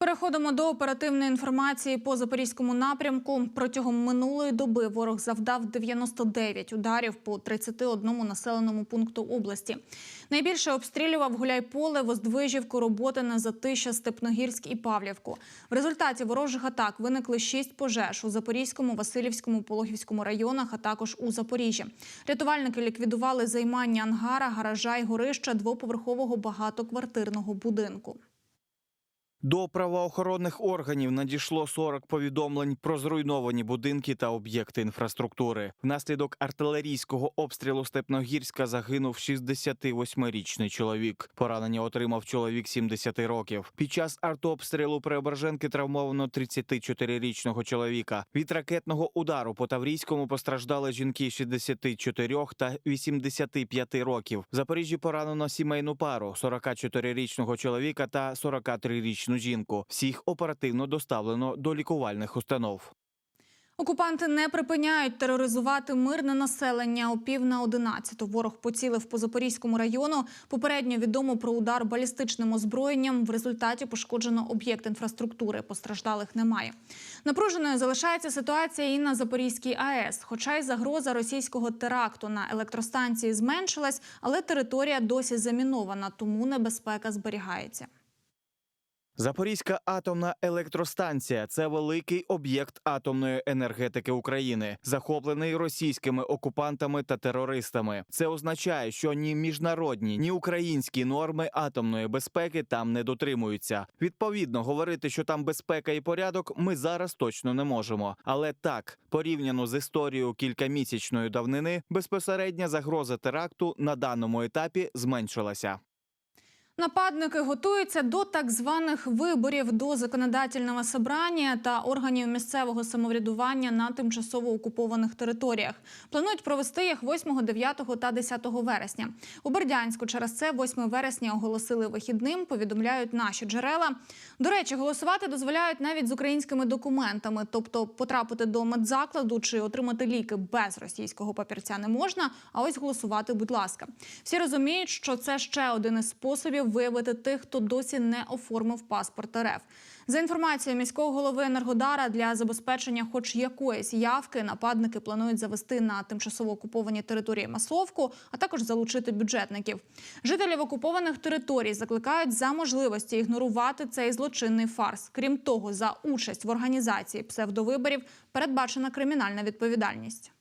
Переходимо до оперативної інформації по запорізькому напрямку. Протягом минулої доби ворог завдав 99 ударів по 31 населеному пункту області. Найбільше обстрілював Гуляйполе, Воздвижівку, Роботине, Затища, Степногірськ і Павлівку. В результаті ворожих атак виникли шість пожеж у Запорізькому, Васильівському, Пологівському районах, а також у Запоріжжі. Рятувальники ліквідували займання ангара, гаража й горища двоповерхового багатоквартирного будинку. До правоохоронних органів надійшло 40 повідомлень про зруйновані будинки та об'єкти інфраструктури. Внаслідок артилерійського обстрілу Степногірська загинув 68-річний чоловік. Поранення отримав чоловік 70 років. Під час артобстрілу Преображенки травмовано 34-річного чоловіка. Від ракетного удару по Таврійському постраждали жінки 64 та 85 років. В Запоріжжі поранено сімейну пару 44-річного чоловіка та 43-річну жінку. Всіх оперативно доставлено до лікувальних установ. Окупанти не припиняють тероризувати мирне населення. О пів на одинадцяту ворог поцілив по Запорізькому району. Попередньо відомо про удар балістичним озброєнням. В результаті пошкоджено об'єкт інфраструктури. Постраждалих немає. Напруженою залишається ситуація і на Запорізькій АЕС. Хоча й загроза російського теракту на електростанції зменшилась, але територія досі замінована, тому небезпека зберігається. Запорізька атомна електростанція це великий об'єкт атомної енергетики України, захоплений російськими окупантами та терористами. Це означає, що ні міжнародні, ні українські норми атомної безпеки там не дотримуються. Відповідно, говорити, що там безпека і порядок, ми зараз точно не можемо. Але так, порівняно з історією кількамісячної давнини, безпосередня загроза теракту на даному етапі зменшилася. Нападники готуються до так званих виборів до законодательного собрання та органів місцевого самоврядування на тимчасово окупованих територіях. Планують провести їх 8, 9 та 10 вересня. У Бердянську через це 8 вересня оголосили вихідним. Повідомляють наші джерела. До речі, голосувати дозволяють навіть з українськими документами, тобто потрапити до медзакладу чи отримати ліки без російського папірця не можна. А ось голосувати, будь ласка. Всі розуміють, що це ще один із способів виявити тих, хто досі не оформив паспорт РФ. За інформацією міського голови Енергодара для забезпечення хоч якоїсь явки нападники планують завести на тимчасово окуповані території масовку, а також залучити бюджетників. Жителів окупованих територій закликають за можливості ігнорувати цей злочинний фарс. Крім того, за участь в організації псевдовиборів передбачена кримінальна відповідальність.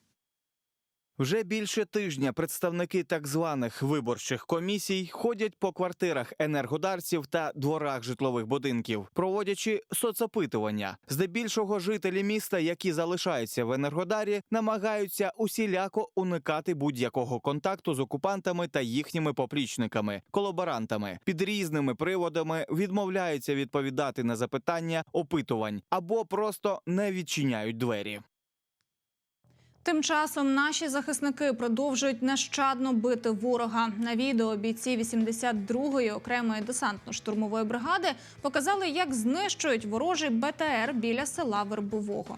Вже більше тижня представники так званих виборчих комісій ходять по квартирах енергодарців та дворах житлових будинків, проводячи соцопитування. Здебільшого жителі міста, які залишаються в енергодарі, намагаються усіляко уникати будь-якого контакту з окупантами та їхніми поплічниками, колаборантами під різними приводами відмовляються відповідати на запитання опитувань або просто не відчиняють двері. Тим часом наші захисники продовжують нещадно бити ворога. На відео бійці 82-ї окремої десантно-штурмової бригади показали, як знищують ворожий БТР біля села Вербового.